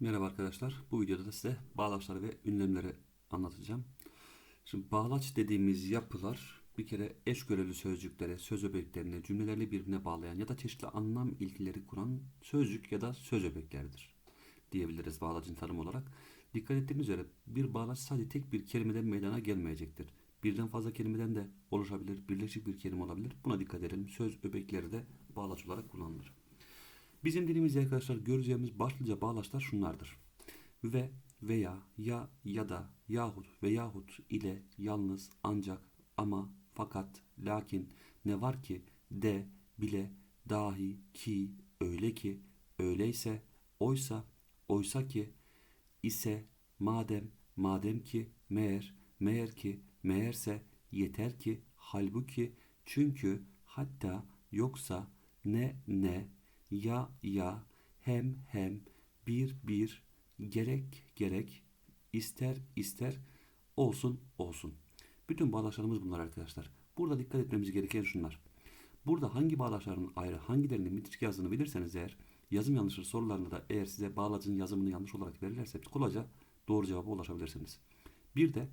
Merhaba arkadaşlar. Bu videoda da size bağlaçları ve ünlemleri anlatacağım. Şimdi bağlaç dediğimiz yapılar bir kere eş görevli sözcükleri, söz öbeklerini cümlelerle birbirine bağlayan ya da çeşitli anlam ilgileri kuran sözcük ya da söz öbekleridir diyebiliriz bağlacın tanımı olarak. Dikkat ettiğimiz üzere bir bağlaç sadece tek bir kelimeden meydana gelmeyecektir. Birden fazla kelimeden de oluşabilir, birleşik bir kelime olabilir. Buna dikkat edelim. Söz öbekleri de bağlaç olarak kullanılır. Bizim dilimizde arkadaşlar göreceğimiz başlıca bağlaçlar şunlardır. Ve, veya, ya, ya da, yahut, veyahut ile, yalnız, ancak, ama, fakat, lakin, ne var ki, de, bile, dahi, ki, öyle ki, öyleyse, oysa, oysa ki, ise, madem, madem ki, meğer, meğer ki, meğerse, yeter ki, halbuki, çünkü, hatta, yoksa, ne, ne, ya, ya, hem, hem, bir, bir, gerek, gerek, ister, ister, olsun, olsun. Bütün bağlaçlarımız bunlar arkadaşlar. Burada dikkat etmemiz gereken şunlar. Burada hangi bağlaçların ayrı, hangilerinin bitişik yazdığını bilirseniz eğer, yazım yanlışı sorularında da eğer size bağlacın yazımını yanlış olarak verirlerse kolayca doğru cevaba ulaşabilirsiniz. Bir de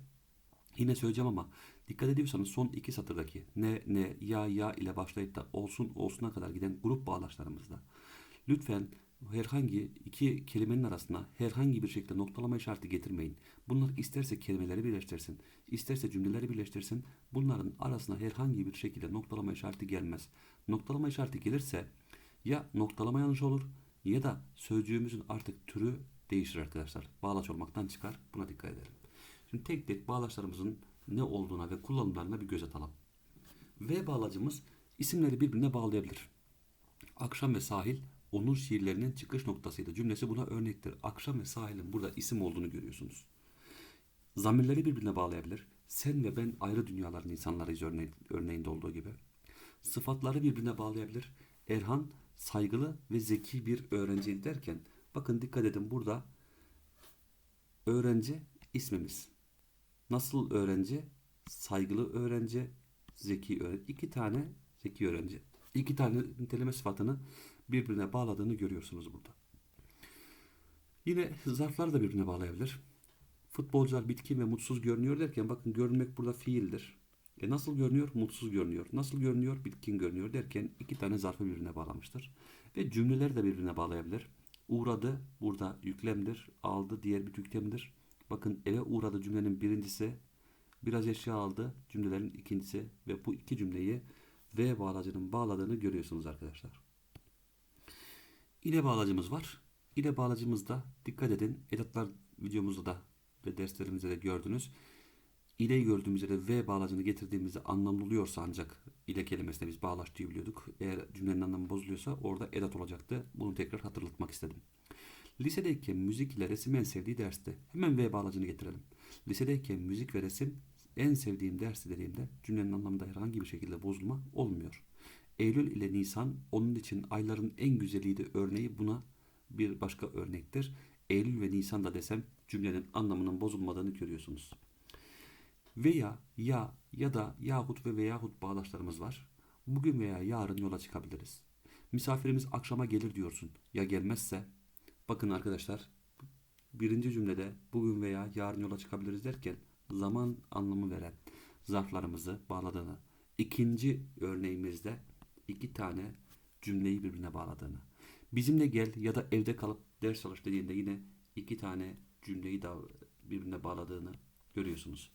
Yine söyleyeceğim ama dikkat ediyorsanız son iki satırdaki ne ne ya ya ile başlayıp da olsun olsuna kadar giden grup bağlaçlarımızda lütfen herhangi iki kelimenin arasına herhangi bir şekilde noktalama işareti getirmeyin. Bunlar isterse kelimeleri birleştirsin, isterse cümleleri birleştirsin. Bunların arasına herhangi bir şekilde noktalama işareti gelmez. Noktalama işareti gelirse ya noktalama yanlış olur ya da sözcüğümüzün artık türü değişir arkadaşlar. Bağlaç olmaktan çıkar. Buna dikkat edelim. Şimdi tek tek bağlaçlarımızın ne olduğuna ve kullanımlarına bir göz atalım. V bağlacımız isimleri birbirine bağlayabilir. Akşam ve sahil onun şiirlerinin çıkış noktasıydı. Cümlesi buna örnektir. Akşam ve sahilin burada isim olduğunu görüyorsunuz. Zamirleri birbirine bağlayabilir. Sen ve ben ayrı dünyaların insanlarıyız örne örneğinde olduğu gibi. Sıfatları birbirine bağlayabilir. Erhan saygılı ve zeki bir öğrenciydi derken bakın dikkat edin burada öğrenci ismimiz. Nasıl öğrenci? Saygılı öğrenci, zeki öğrenci. İki tane zeki öğrenci. İki tane niteleme sıfatını birbirine bağladığını görüyorsunuz burada. Yine zarflar da birbirine bağlayabilir. Futbolcular bitkin ve mutsuz görünüyor derken bakın görünmek burada fiildir. E nasıl görünüyor? Mutsuz görünüyor. Nasıl görünüyor? Bitkin görünüyor derken iki tane zarfı birbirine bağlamıştır. Ve cümleleri de birbirine bağlayabilir. Uğradı burada yüklemdir. Aldı diğer bir yüklemdir. Bakın eve uğradı cümlenin birincisi biraz eşya aldı cümlelerin ikincisi ve bu iki cümleyi V bağlacının bağladığını görüyorsunuz arkadaşlar. İle bağlacımız var. İle bağlacımızda dikkat edin edatlar videomuzda da ve derslerimizde de gördünüz. İleyi gördüğümüzde de V bağlacını getirdiğimizde anlamlı oluyorsa ancak ile kelimesine biz bağlaç diyebiliyorduk. Eğer cümlenin anlamı bozuluyorsa orada edat olacaktı. Bunu tekrar hatırlatmak istedim. Lisedeyken müzik ile resim en sevdiği dersti. Hemen V bağlacını getirelim. Lisedeyken müzik ve resim en sevdiğim dersi dediğimde cümlenin anlamında herhangi bir şekilde bozulma olmuyor. Eylül ile Nisan onun için ayların en güzeliydi örneği buna bir başka örnektir. Eylül ve Nisan da desem cümlenin anlamının bozulmadığını görüyorsunuz. Veya, ya, ya da, yahut ve veyahut bağlaçlarımız var. Bugün veya yarın yola çıkabiliriz. Misafirimiz akşama gelir diyorsun. Ya gelmezse? Bakın arkadaşlar, birinci cümlede bugün veya yarın yola çıkabiliriz derken zaman anlamı veren zarflarımızı bağladığını, ikinci örneğimizde iki tane cümleyi birbirine bağladığını, bizimle gel ya da evde kalıp ders çalış dediğinde yine iki tane cümleyi de birbirine bağladığını görüyorsunuz.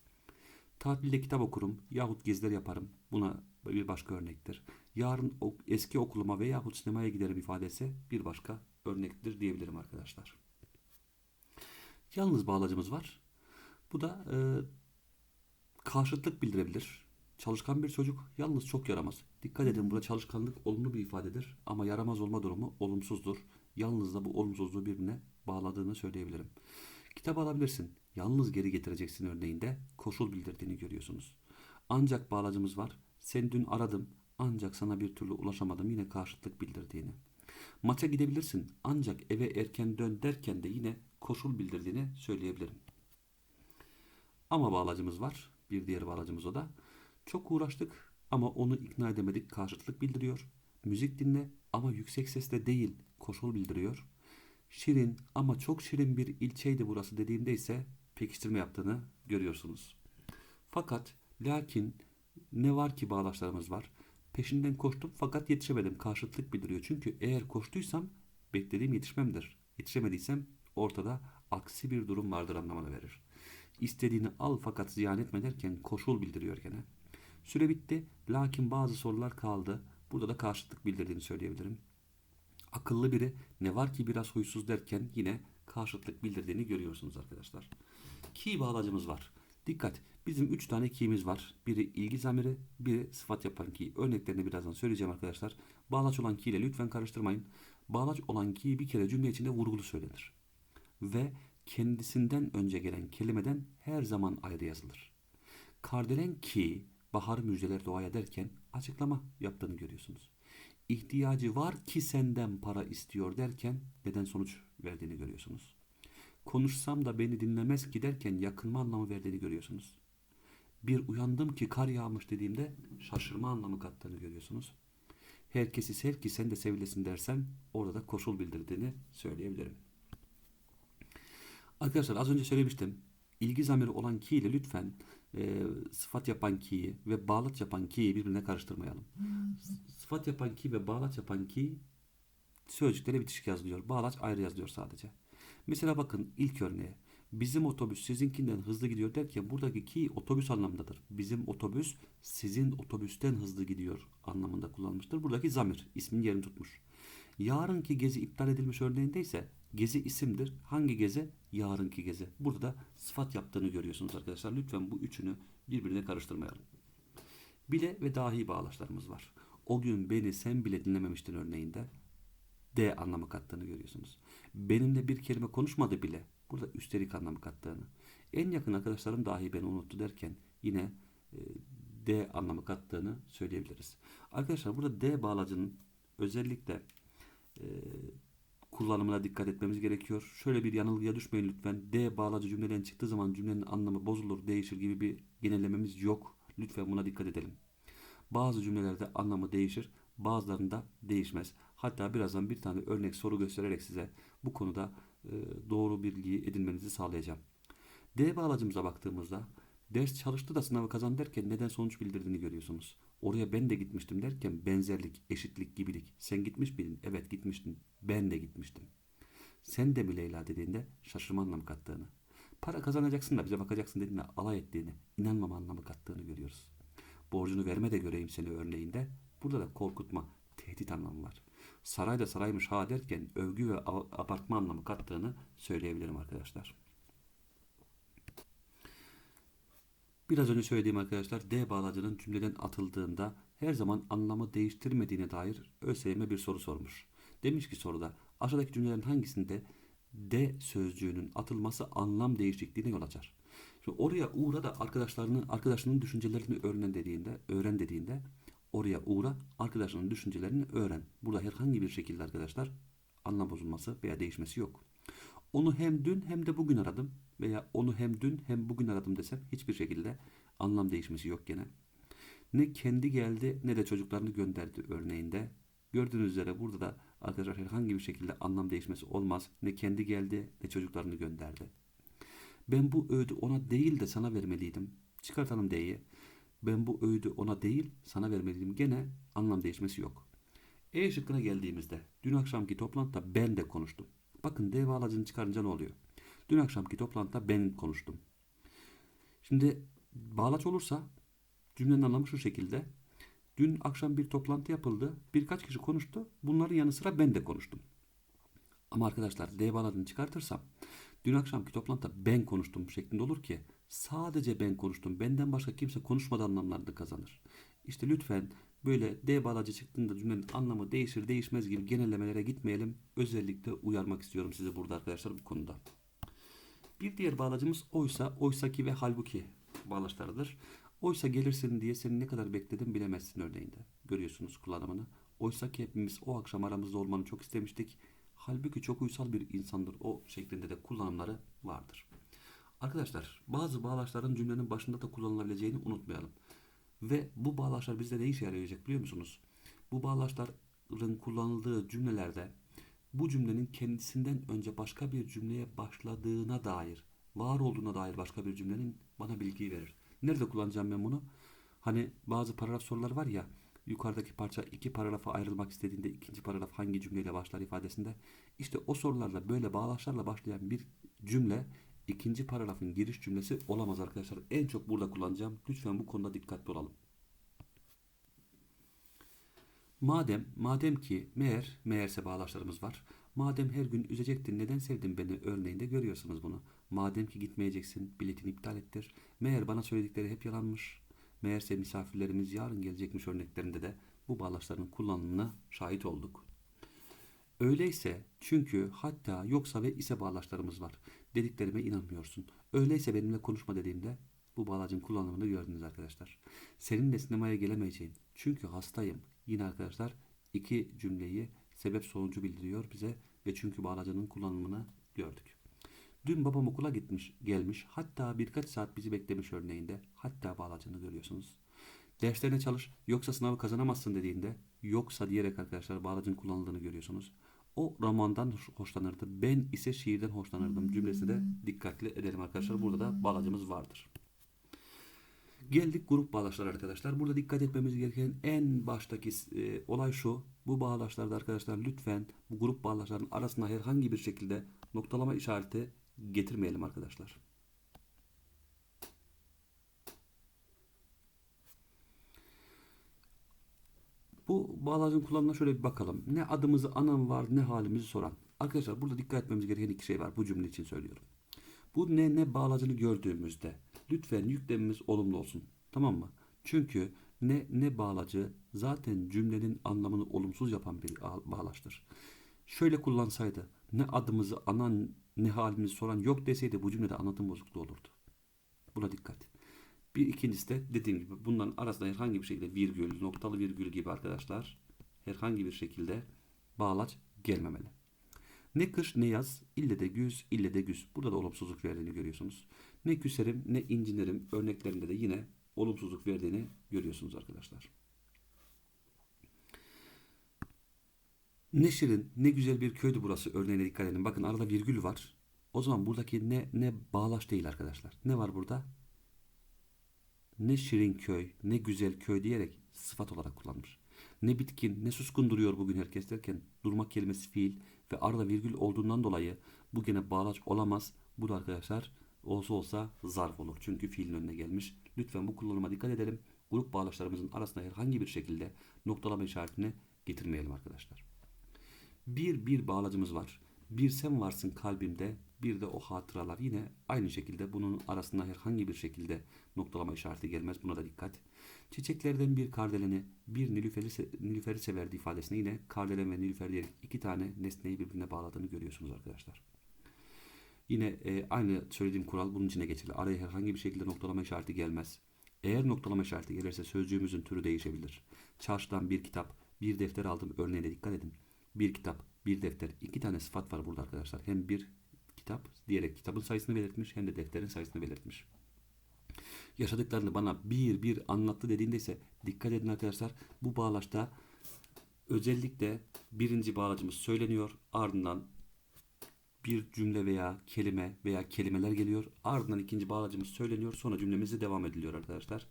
Tatilde kitap okurum yahut geziler yaparım. Buna bir başka örnektir. Yarın eski okuluma veyahut sinemaya giderim ifadesi bir başka örnektir diyebilirim arkadaşlar. Yalnız bağlacımız var. Bu da e, karşıtlık bildirebilir. Çalışkan bir çocuk yalnız çok yaramaz. Dikkat edin burada çalışkanlık olumlu bir ifadedir ama yaramaz olma durumu olumsuzdur. Yalnız da bu olumsuzluğu birbirine bağladığını söyleyebilirim. Kitap alabilirsin. Yalnız geri getireceksin örneğinde koşul bildirdiğini görüyorsunuz. Ancak bağlacımız var. Sen dün aradım ancak sana bir türlü ulaşamadım yine karşıtlık bildirdiğini. Maça gidebilirsin ancak eve erken dön derken de yine koşul bildirdiğini söyleyebilirim. Ama bağlacımız var. Bir diğer bağlacımız o da. Çok uğraştık ama onu ikna edemedik karşıtlık bildiriyor. Müzik dinle ama yüksek sesle değil koşul bildiriyor. şirin ama çok şirin bir ilçeydi burası dediğimde ise pekiştirme yaptığını görüyorsunuz. Fakat lakin ne var ki bağlaçlarımız var. Peşinden koştum fakat yetişemedim. Karşıtlık bildiriyor. Çünkü eğer koştuysam beklediğim yetişmemdir. Yetişemediysem ortada aksi bir durum vardır anlamına verir. İstediğini al fakat ziyan etme derken koşul bildiriyor gene. Süre bitti lakin bazı sorular kaldı. Burada da karşıtlık bildirdiğini söyleyebilirim. Akıllı biri ne var ki biraz huysuz derken yine karşıtlık bildirdiğini görüyorsunuz arkadaşlar. Ki bağlacımız var. Dikkat bizim 3 tane ki'miz var. Biri ilgi zamiri, biri sıfat yapan ki. Örneklerini birazdan söyleyeceğim arkadaşlar. Bağlaç olan ki ile lütfen karıştırmayın. Bağlaç olan ki bir kere cümle içinde vurgulu söylenir. Ve kendisinden önce gelen kelimeden her zaman ayrı yazılır. Kardelen ki bahar müjdeler doğaya derken açıklama yaptığını görüyorsunuz. İhtiyacı var ki senden para istiyor derken neden sonuç verdiğini görüyorsunuz. Konuşsam da beni dinlemez ki derken yakınma anlamı verdiğini görüyorsunuz. Bir uyandım ki kar yağmış dediğimde şaşırma anlamı kattığını görüyorsunuz. Herkesi sev ki sen de sevilesin dersen orada da koşul bildirdiğini söyleyebilirim. Arkadaşlar az önce söylemiştim. İlgi zamiri olan ki ile lütfen e, sıfat yapan ki'yi ve bağlaç yapan ki'yi birbirine karıştırmayalım. Sıfat yapan ki ve bağlaç yapan ki sözcüklere bitişik yazılıyor. Bağlaç ayrı yazılıyor sadece. Mesela bakın ilk örneğe. Bizim otobüs sizinkinden hızlı gidiyor derken buradaki ki otobüs anlamındadır. Bizim otobüs sizin otobüsten hızlı gidiyor anlamında kullanmıştır. Buradaki zamir ismin yerini tutmuş. Yarınki gezi iptal edilmiş örneğinde ise gezi isimdir. Hangi gezi? Yarınki gezi. Burada da sıfat yaptığını görüyorsunuz arkadaşlar. Lütfen bu üçünü birbirine karıştırmayalım. Bile ve dahi bağlaçlarımız var. O gün beni sen bile dinlememiştin örneğinde D anlamı kattığını görüyorsunuz. Benimle bir kelime konuşmadı bile. Burada üstelik anlamı kattığını. En yakın arkadaşlarım dahi beni unuttu derken yine e, D anlamı kattığını söyleyebiliriz. Arkadaşlar burada D bağlacının özellikle e, kullanımına dikkat etmemiz gerekiyor. Şöyle bir yanılgıya düşmeyin lütfen. D bağlacı cümleden çıktığı zaman cümlenin anlamı bozulur, değişir gibi bir genellememiz yok. Lütfen buna dikkat edelim. Bazı cümlelerde anlamı değişir, bazılarında değişmez. Hatta birazdan bir tane örnek soru göstererek size bu konuda doğru bilgiyi edinmenizi sağlayacağım. D bağlacımıza baktığımızda ders çalıştı da sınavı kazan derken neden sonuç bildirdiğini görüyorsunuz. Oraya ben de gitmiştim derken benzerlik, eşitlik, gibilik. Sen gitmiş miydin? Evet gitmiştin. Ben de gitmiştim. Sen de mi Leyla dediğinde şaşırma anlamı kattığını. Para kazanacaksın da bize bakacaksın dediğinde alay ettiğini, inanmama anlamı kattığını görüyoruz. Borcunu verme de göreyim seni örneğinde. Burada da korkutma, tehdit anlamı var. Saray da saraymış ha derken övgü ve abartma anlamı kattığını söyleyebilirim arkadaşlar. Biraz önce söylediğim arkadaşlar D bağlacının cümleden atıldığında her zaman anlamı değiştirmediğine dair ÖSYM bir soru sormuş. Demiş ki soruda aşağıdaki cümlelerin hangisinde D sözcüğünün atılması anlam değişikliğine yol açar? Şimdi oraya uğra da arkadaşlarının arkadaşının düşüncelerini öğren dediğinde, öğren dediğinde oraya uğra arkadaşının düşüncelerini öğren. Burada herhangi bir şekilde arkadaşlar anlam bozulması veya değişmesi yok. Onu hem dün hem de bugün aradım veya onu hem dün hem bugün aradım desem hiçbir şekilde anlam değişmesi yok gene. Ne kendi geldi ne de çocuklarını gönderdi örneğinde. Gördüğünüz üzere burada da arkadaşlar herhangi bir şekilde anlam değişmesi olmaz. Ne kendi geldi ne çocuklarını gönderdi. Ben bu öğüdü ona değil de sana vermeliydim. Çıkartalım D'yi. Ben bu öğüdü ona değil sana vermeliydim. Gene anlam değişmesi yok. E şıkkına geldiğimizde dün akşamki toplantıda ben de konuştum. Bakın D bağlacını çıkarınca ne oluyor? Dün akşamki toplantıda ben konuştum. Şimdi bağlaç olursa cümlenin anlamı şu şekilde. Dün akşam bir toplantı yapıldı. Birkaç kişi konuştu. Bunların yanı sıra ben de konuştum. Ama arkadaşlar D bağlacını çıkartırsam dün akşamki toplantıda ben konuştum şeklinde olur ki sadece ben konuştum. Benden başka kimse konuşmadı anlamlarını kazanır. İşte lütfen böyle D bağlacı çıktığında cümlenin anlamı değişir değişmez gibi genellemelere gitmeyelim. Özellikle uyarmak istiyorum size burada arkadaşlar bu konuda. Bir diğer bağlacımız oysa, oysaki ve halbuki bağlaçlarıdır. Oysa gelirsin diye seni ne kadar bekledim bilemezsin örneğinde. Görüyorsunuz kullanımını. Oysa ki hepimiz o akşam aramızda olmanı çok istemiştik. Halbuki çok uysal bir insandır o şeklinde de kullanımları vardır. Arkadaşlar bazı bağlaçların cümlenin başında da kullanılabileceğini unutmayalım. Ve bu bağlaçlar bizde ne işe yarayacak biliyor musunuz? Bu bağlaçların kullanıldığı cümlelerde bu cümlenin kendisinden önce başka bir cümleye başladığına dair, var olduğuna dair başka bir cümlenin bana bilgiyi verir. Nerede kullanacağım ben bunu? Hani bazı paragraf soruları var ya, yukarıdaki parça iki paragrafa ayrılmak istediğinde ikinci paragraf hangi cümleyle başlar ifadesinde. İşte o sorularda böyle bağlaçlarla başlayan bir cümle ikinci paragrafın giriş cümlesi olamaz arkadaşlar. En çok burada kullanacağım. Lütfen bu konuda dikkatli olalım. Madem, madem ki meğer, meğerse bağlaçlarımız var. Madem her gün üzecektin neden sevdin beni örneğinde görüyorsunuz bunu. Madem ki gitmeyeceksin biletini iptal ettir. Meğer bana söyledikleri hep yalanmış. Meğerse misafirlerimiz yarın gelecekmiş örneklerinde de bu bağlaçların kullanımına şahit olduk. Öyleyse çünkü hatta yoksa ve ise bağlaçlarımız var. Dediklerime inanmıyorsun. Öyleyse benimle konuşma dediğimde bu bağlacın kullanımını gördünüz arkadaşlar. Seninle sinemaya gelemeyeceğim. Çünkü hastayım. Yine arkadaşlar iki cümleyi sebep sonucu bildiriyor bize ve çünkü bağlacının kullanımını gördük. Dün babam okula gitmiş, gelmiş. Hatta birkaç saat bizi beklemiş örneğinde. Hatta bağlacını görüyorsunuz. Derslerine çalış yoksa sınavı kazanamazsın dediğinde yoksa diyerek arkadaşlar bağlacın kullanıldığını görüyorsunuz. O romandan hoşlanırdı. Ben ise şiirden hoşlanırdım cümlesine de dikkatli edelim arkadaşlar. Burada da bağlacımız vardır. Geldik grup bağlaçları arkadaşlar. Burada dikkat etmemiz gereken en baştaki e, olay şu. Bu bağlaçlarda arkadaşlar lütfen bu grup bağlaçların arasında herhangi bir şekilde noktalama işareti getirmeyelim arkadaşlar. Bu bağlacın kullanımına şöyle bir bakalım. Ne adımızı anan var ne halimizi soran. Arkadaşlar burada dikkat etmemiz gereken iki şey var. Bu cümle için söylüyorum. Bu ne ne bağlacını gördüğümüzde lütfen yüklemimiz olumlu olsun. Tamam mı? Çünkü ne ne bağlacı zaten cümlenin anlamını olumsuz yapan bir bağlaçtır. Şöyle kullansaydı ne adımızı anan ne halimizi soran yok deseydi bu cümlede anlatım bozukluğu olurdu. Buna dikkat. Bir ikincisi de dediğim gibi bunların arasında herhangi bir şekilde virgül, noktalı virgül gibi arkadaşlar herhangi bir şekilde bağlaç gelmemeli. Ne kış ne yaz, ille de güz, ille de güz. Burada da olumsuzluk verdiğini görüyorsunuz. Ne küserim ne incinerim örneklerinde de yine olumsuzluk verdiğini görüyorsunuz arkadaşlar. Ne şirin, ne güzel bir köydü burası örneğine dikkat edin. Bakın arada virgül var. O zaman buradaki ne ne bağlaç değil arkadaşlar. Ne var burada? Ne şirin köy, ne güzel köy diyerek sıfat olarak kullanmış. Ne bitkin, ne suskun duruyor bugün herkes derken durmak kelimesi fiil ve arada virgül olduğundan dolayı bu gene bağlaç olamaz. Bu da arkadaşlar olsa olsa zarf olur. Çünkü fiilin önüne gelmiş. Lütfen bu kullanıma dikkat edelim. Grup bağlaçlarımızın arasında herhangi bir şekilde noktalama işaretini getirmeyelim arkadaşlar. Bir bir bağlacımız var. Bir sen varsın kalbimde, bir de o hatıralar. Yine aynı şekilde bunun arasında herhangi bir şekilde noktalama işareti gelmez. Buna da dikkat. Çiçeklerden bir kardeleni, bir nilüferi, nilüferi severdi ifadesini yine kardelen ve nilüfer diyerek iki tane nesneyi birbirine bağladığını görüyorsunuz arkadaşlar. Yine e, aynı söylediğim kural bunun içine geçerli. Araya herhangi bir şekilde noktalama işareti gelmez. Eğer noktalama işareti gelirse sözcüğümüzün türü değişebilir. Çarşıdan bir kitap, bir defter aldım örneğine dikkat edin. Bir kitap, bir defter. iki tane sıfat var burada arkadaşlar. Hem bir kitap diyerek kitabın sayısını belirtmiş hem de defterin sayısını belirtmiş. Yaşadıklarını bana bir bir anlattı dediğinde ise dikkat edin arkadaşlar. Bu bağlaçta özellikle birinci bağlacımız söyleniyor. Ardından bir cümle veya kelime veya kelimeler geliyor. Ardından ikinci bağlacımız söyleniyor. Sonra cümlemize devam ediliyor arkadaşlar.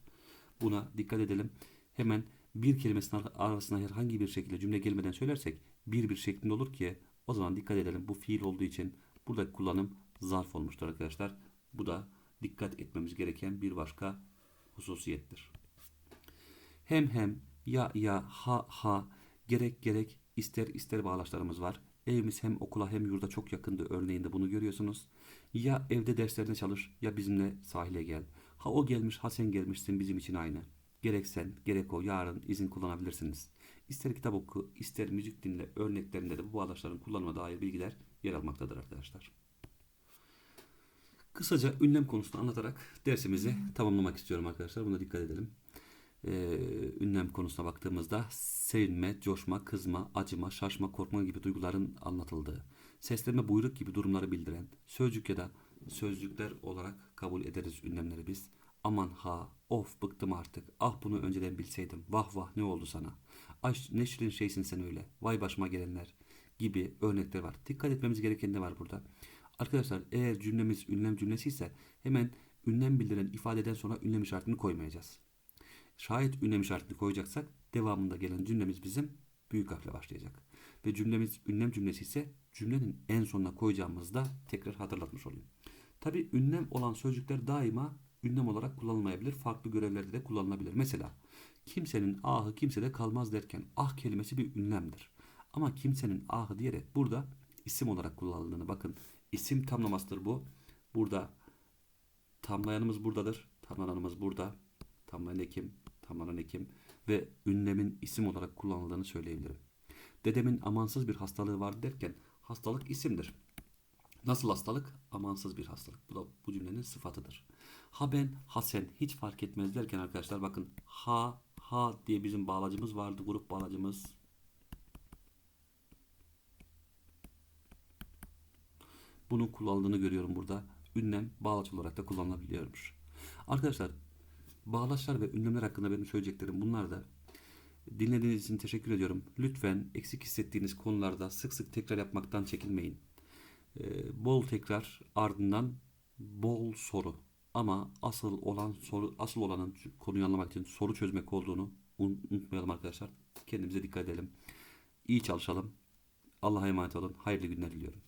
Buna dikkat edelim. Hemen bir kelimesinin arasına herhangi bir şekilde cümle gelmeden söylersek bir bir şeklinde olur ki o zaman dikkat edelim. Bu fiil olduğu için burada kullanım zarf olmuştur arkadaşlar. Bu da dikkat etmemiz gereken bir başka hususiyettir. Hem hem, ya ya, ha ha, gerek gerek, ister ister bağlaçlarımız var. Evimiz hem okula hem yurda çok yakındı örneğinde bunu görüyorsunuz. Ya evde derslerine çalış ya bizimle sahile gel. Ha o gelmiş ha sen gelmişsin bizim için aynı. Gerek sen gerek o yarın izin kullanabilirsiniz. İster kitap oku ister müzik dinle örneklerinde de bu bağlaçların kullanıma dair bilgiler yer almaktadır arkadaşlar. Kısaca ünlem konusunu anlatarak dersimizi tamamlamak istiyorum arkadaşlar. Buna dikkat edelim. Ee, ünlem konusuna baktığımızda sevinme, coşma, kızma, acıma, şaşma, korkma gibi duyguların anlatıldığı, seslenme, buyruk gibi durumları bildiren, sözcük ya da sözcükler olarak kabul ederiz ünlemleri biz. Aman ha, of bıktım artık, ah bunu önceden bilseydim, vah vah ne oldu sana, ay ne şirin şeysin sen öyle, vay başıma gelenler, gibi örnekler var. Dikkat etmemiz gereken ne var burada? Arkadaşlar eğer cümlemiz ünlem cümlesi ise hemen ünlem bildiren ifadeden sonra ünlem işaretini koymayacağız. Şayet ünlem işaretini koyacaksak devamında gelen cümlemiz bizim büyük harfle başlayacak. Ve cümlemiz ünlem cümlesi ise cümlenin en sonuna koyacağımızda tekrar hatırlatmış olayım. Tabi ünlem olan sözcükler daima ünlem olarak kullanılmayabilir. Farklı görevlerde de kullanılabilir. Mesela kimsenin ahı kimsede kalmaz derken ah kelimesi bir ünlemdir. Ama kimsenin ahı diyerek burada isim olarak kullanıldığını bakın. isim tamlamasıdır bu. Burada tamlayanımız buradadır. Tamlananımız burada. Tamlayan ekim, tamlanan ekim ve ünlemin isim olarak kullanıldığını söyleyebilirim. Dedemin amansız bir hastalığı vardı derken hastalık isimdir. Nasıl hastalık? Amansız bir hastalık. Bu da bu cümlenin sıfatıdır. Ha ben, ha sen hiç fark etmez derken arkadaşlar bakın ha, ha diye bizim bağlacımız vardı. Grup bağlacımız. Bunun kullanıldığını görüyorum burada. Ünlem bağlaç olarak da kullanılabiliyormuş. Arkadaşlar bağlaçlar ve ünlemler hakkında benim söyleyeceklerim bunlar da. Dinlediğiniz için teşekkür ediyorum. Lütfen eksik hissettiğiniz konularda sık sık tekrar yapmaktan çekinmeyin. Ee, bol tekrar ardından bol soru. Ama asıl olan soru asıl olanın konuyu anlamak için soru çözmek olduğunu unutmayalım arkadaşlar. Kendimize dikkat edelim. İyi çalışalım. Allah'a emanet olun. Hayırlı günler diliyorum.